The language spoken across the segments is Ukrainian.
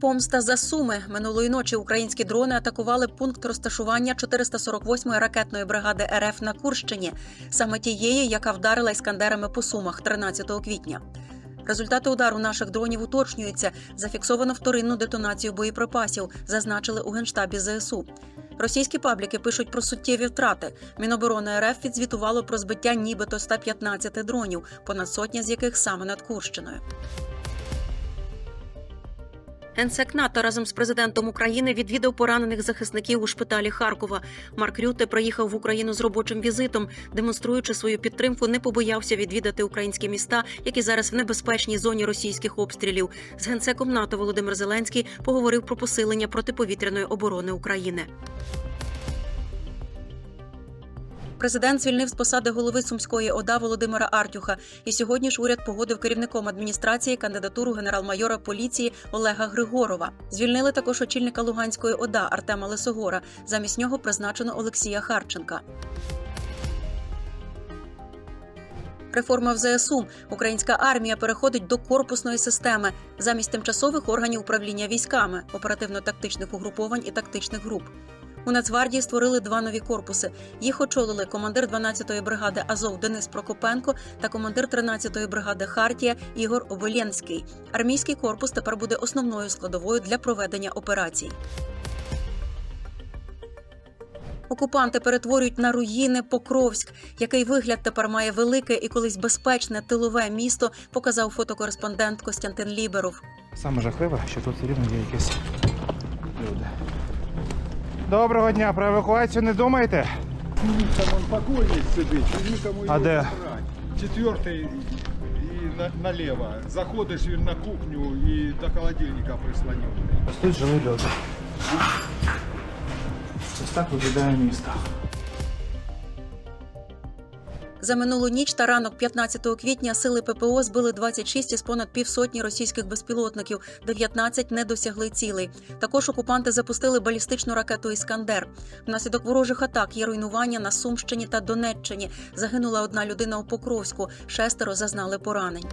Помста за суми минулої ночі українські дрони атакували пункт розташування 448-ї ракетної бригади РФ на Курщині, саме тієї, яка вдарила іскандерами по сумах 13 квітня. Результати удару наших дронів уточнюються. Зафіксовано вторинну детонацію боєприпасів, зазначили у генштабі ЗСУ. Російські пабліки пишуть про суттєві втрати. Міноборони РФ відзвітувало про збиття нібито 115 дронів, понад сотня з яких саме над Курщиною. Генсек НАТО разом з президентом України відвідав поранених захисників у шпиталі Харкова. Марк Рюте приїхав в Україну з робочим візитом, демонструючи свою підтримку, не побоявся відвідати українські міста, які зараз в небезпечній зоні російських обстрілів. З генсеком НАТО Володимир Зеленський поговорив про посилення протиповітряної оборони України. Президент звільнив з посади голови сумської ОДА Володимира Артюха. І сьогодні ж уряд погодив керівником адміністрації кандидатуру генерал-майора поліції Олега Григорова. Звільнили також очільника Луганської ОДА Артема Лисогора. Замість нього призначено Олексія Харченка. Реформа в ЗСУ. Українська армія переходить до корпусної системи замість тимчасових органів управління військами, оперативно-тактичних угруповань і тактичних груп. У Нацгвардії створили два нові корпуси. Їх очолили командир 12-ї бригади Азов Денис Прокопенко та командир 13-ї бригади Хартія Ігор Оболенський. Армійський корпус тепер буде основною складовою для проведення операцій. Окупанти перетворюють на руїни Покровськ, який вигляд тепер має велике і колись безпечне тилове місто, показав фотокореспондент Костянтин Ліберов. Саме жахливе, що тут рівно є якісь люди. Доброго дня, про евакуацію не думаєте? Там он покойник сидить, і нікому А його де? брати. Четвертий і на, налево. Заходиш він на кухню і до холодильника прислонив. Ось тут жили люди. Ось так виглядає місто. За минулу ніч та ранок 15 квітня сили ППО збили 26 із понад півсотні російських безпілотників, 19 не досягли цілей. Також окупанти запустили балістичну ракету Іскандер. Внаслідок ворожих атак є руйнування на Сумщині та Донеччині. Загинула одна людина у Покровську, шестеро зазнали поранень.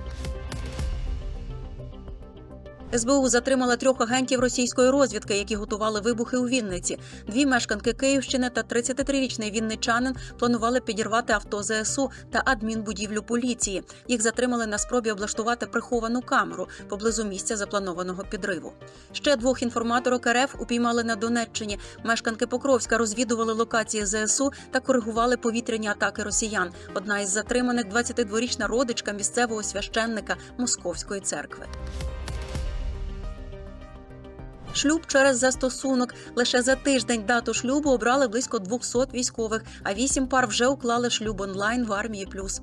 СБУ затримала трьох агентів російської розвідки, які готували вибухи у Вінниці. Дві мешканки Київщини та 33-річний вінничанин планували підірвати авто ЗСУ та адмінбудівлю поліції. Їх затримали на спробі облаштувати приховану камеру поблизу місця запланованого підриву. Ще двох інформаторок РФ упіймали на Донеччині. Мешканки Покровська розвідували локації ЗСУ та коригували повітряні атаки росіян. Одна із затриманих 22-річна родичка місцевого священника Московської церкви. Шлюб через застосунок. Лише за тиждень дату шлюбу обрали близько 200 військових, а вісім пар вже уклали шлюб онлайн в армії плюс.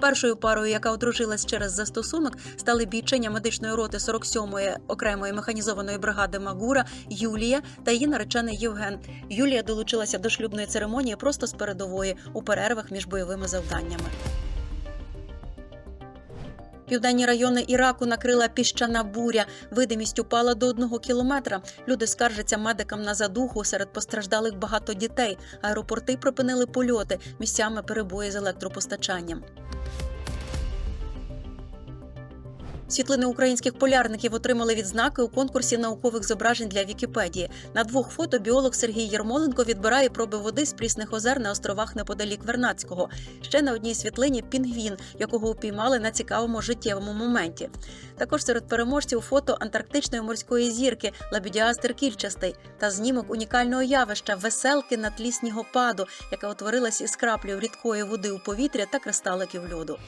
Першою парою, яка одружилась через застосунок, стали бійчиня медичної роти 47-ї окремої механізованої бригади Магура Юлія та її наречений Євген. Юлія долучилася до шлюбної церемонії просто з передової у перервах між бойовими завданнями. Південні райони Іраку накрила піщана буря. Видимість упала до одного кілометра. Люди скаржаться медикам на задуху. Серед постраждалих багато дітей. Аеропорти припинили польоти. Місцями перебої з електропостачанням. Світлини українських полярників отримали відзнаки у конкурсі наукових зображень для Вікіпедії. На двох фото біолог Сергій Єрмоленко відбирає проби води з прісних озер на островах неподалік Вернадського. Ще на одній світлині пінгвін, якого упіймали на цікавому життєвому моменті. Також серед переможців фото антарктичної морської зірки Лабідіастер кільчастий та знімок унікального явища веселки на тлі снігопаду, яка утворилась із краплів рідкої води у повітря та кристаликів льоду.